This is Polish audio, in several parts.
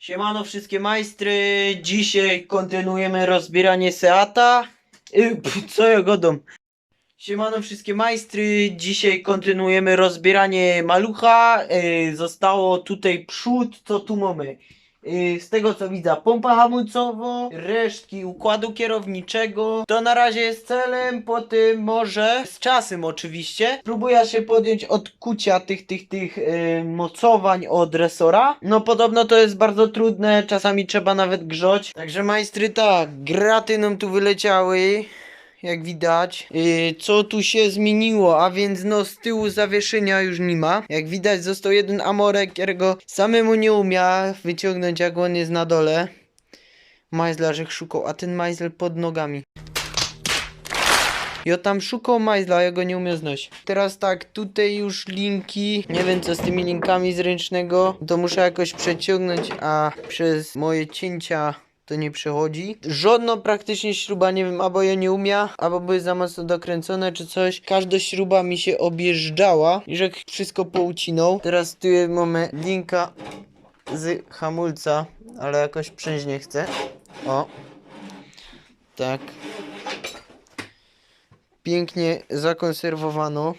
Siemano wszystkie majstry, dzisiaj kontynuujemy rozbieranie Seata. Y, pf, co ja godam? Siemano wszystkie majstry, dzisiaj kontynuujemy rozbieranie malucha. Y, zostało tutaj przód, co tu mamy? Y, z tego co widzę, pompa hamulcowa, resztki układu kierowniczego. To na razie jest celem, potem może z czasem oczywiście. Spróbuję się podjąć od kucia tych, tych, tych y, mocowań od resora. No podobno to jest bardzo trudne, czasami trzeba nawet grzać. Także majstry tak, graty nam tu wyleciały jak widać. Yy, co tu się zmieniło? A więc no z tyłu zawieszenia już nie ma. Jak widać został jeden amorek, którego samemu nie umia wyciągnąć jak on jest na dole. Majzla, że szukał, a ten majzel pod nogami. Ja tam szukał majzla, ja go nie umiem znaleźć. Teraz tak, tutaj już linki. Nie wiem co z tymi linkami z ręcznego. To muszę jakoś przeciągnąć, a przez moje cięcia to nie przechodzi. Żadna praktycznie śruba, nie wiem, albo ja nie umia, albo były za mocno dokręcone, czy coś. Każda śruba mi się objeżdżała i że wszystko poucinął. Teraz tu mamy linka z hamulca, ale jakoś przejść nie chcę. O. Tak. Pięknie zakonserwowano.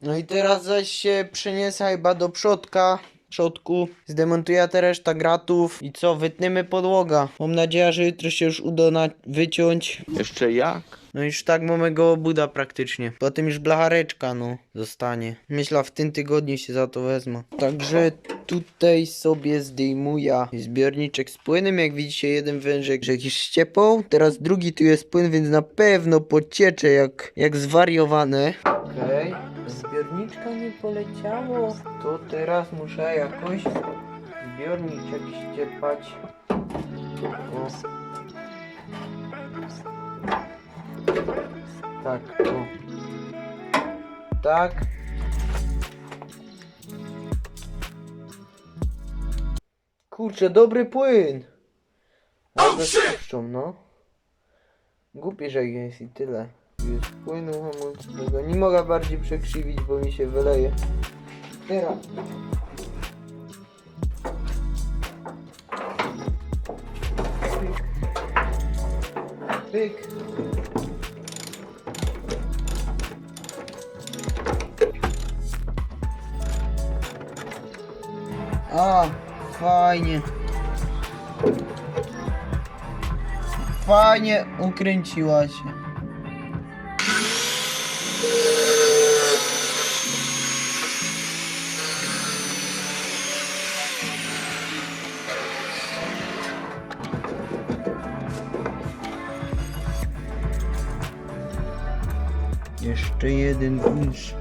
No i teraz zaś się przeniesę chyba do przodka. W przodku zdemontuję te reszta gratów i co, wytniemy podłoga. Mam nadzieję, że jutro się już uda na wyciąć. Jeszcze jak? No już tak mamy go obuda praktycznie. Potem już blachareczka no zostanie. Myślę w tym tygodniu się za to wezmę. Także tutaj sobie zdejmuję zbiorniczek z płynem. Jak widzicie jeden wężek że jakiś ściepał. Teraz drugi tu jest płyn, więc na pewno pociecze jak, jak zwariowane. Okej. Zbiorniczka nie poleciało. To teraz muszę jakoś zbiorniczek ściepać. O. Tak, o. Tak. Kurczę, dobry płyn. Ale puszczą, no. Głupi, że jest i tyle. Jest płynu hamulcowego. Nie mogę bardziej przekrzywić, bo mi się wyleje. Teraz. Pyk. Pyk. A, fajnie. Fajnie ukręciła się. Jeszcze jeden wunsz.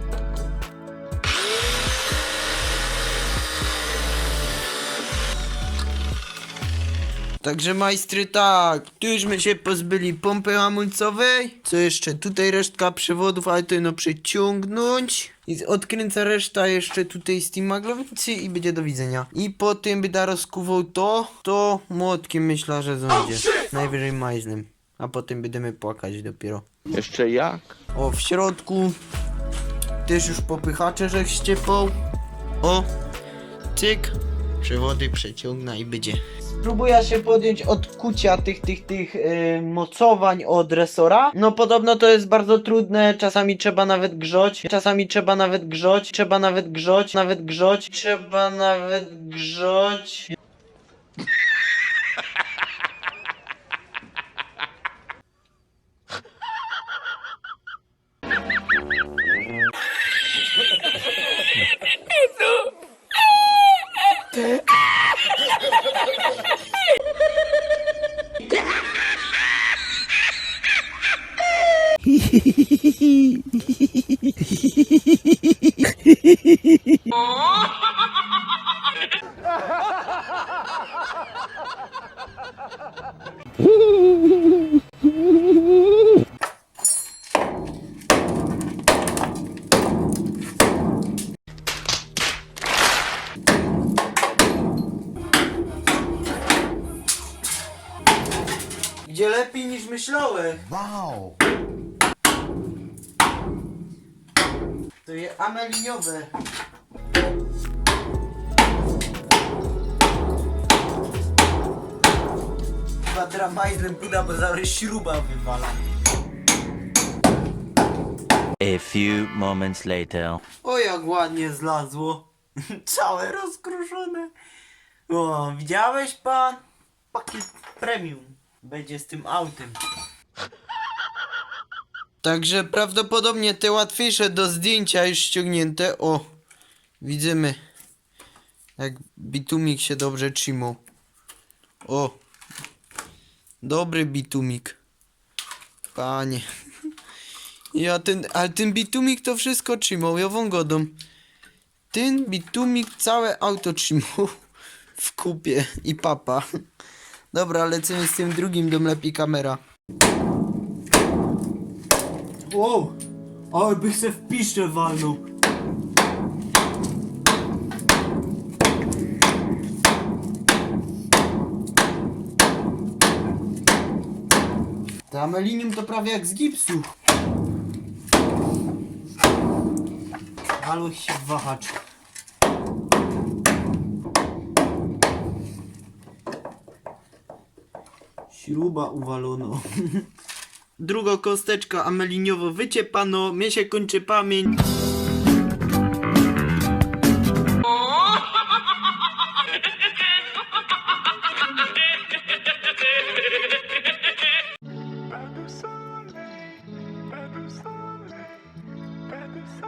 Także majstry tak, tu jużśmy się pozbyli pompy hamulcowej. Co jeszcze? Tutaj resztka przewodów, ale to no przeciągnąć. I odkręca reszta jeszcze tutaj z tym maglowicy i będzie do widzenia. I po tym by da rozkuwał to, to młotkiem myślę, że będzie. Najwyżej majznem. A potem będziemy płakać dopiero. Jeszcze jak? O, w środku też już popychacze, że ściepał. O, cyk, przewody przeciągna i będzie. Spróbuję się podjąć od kucia tych, tych, tych yy, mocowań od resora. No podobno to jest bardzo trudne, czasami trzeba nawet grzać, czasami trzeba nawet grzać, trzeba nawet grzać, nawet grzać, trzeba nawet grzać. Gdzie lepiej niż myślałem. Wow! To jest ameliniowe. chyba dramajzlem puda, bo zaraz śruba wywala. A few moments later. O jak ładnie zlazło. Całe rozkruszone. O, widziałeś pan? Pakiet premium będzie z tym autem. Także prawdopodobnie te łatwiejsze do zdjęcia już ściągnięte. O, widzimy jak bitumik się dobrze trzymał. O, dobry bitumik. Panie. Ja ten, ale ten bitumik to wszystko trzymał, ja godą. Ten bitumik całe auto trzymał w kupie i papa. Dobra, lecimy z tym drugim, dom lepiej kamera. Wow, ale bych se w piszcze walnął. To amelinium to prawie jak z gipsu. Walł się w wahacz. Śruba uwalono. Druga kosteczka ameliniowo wyciepano, mnie się kończy pamięć.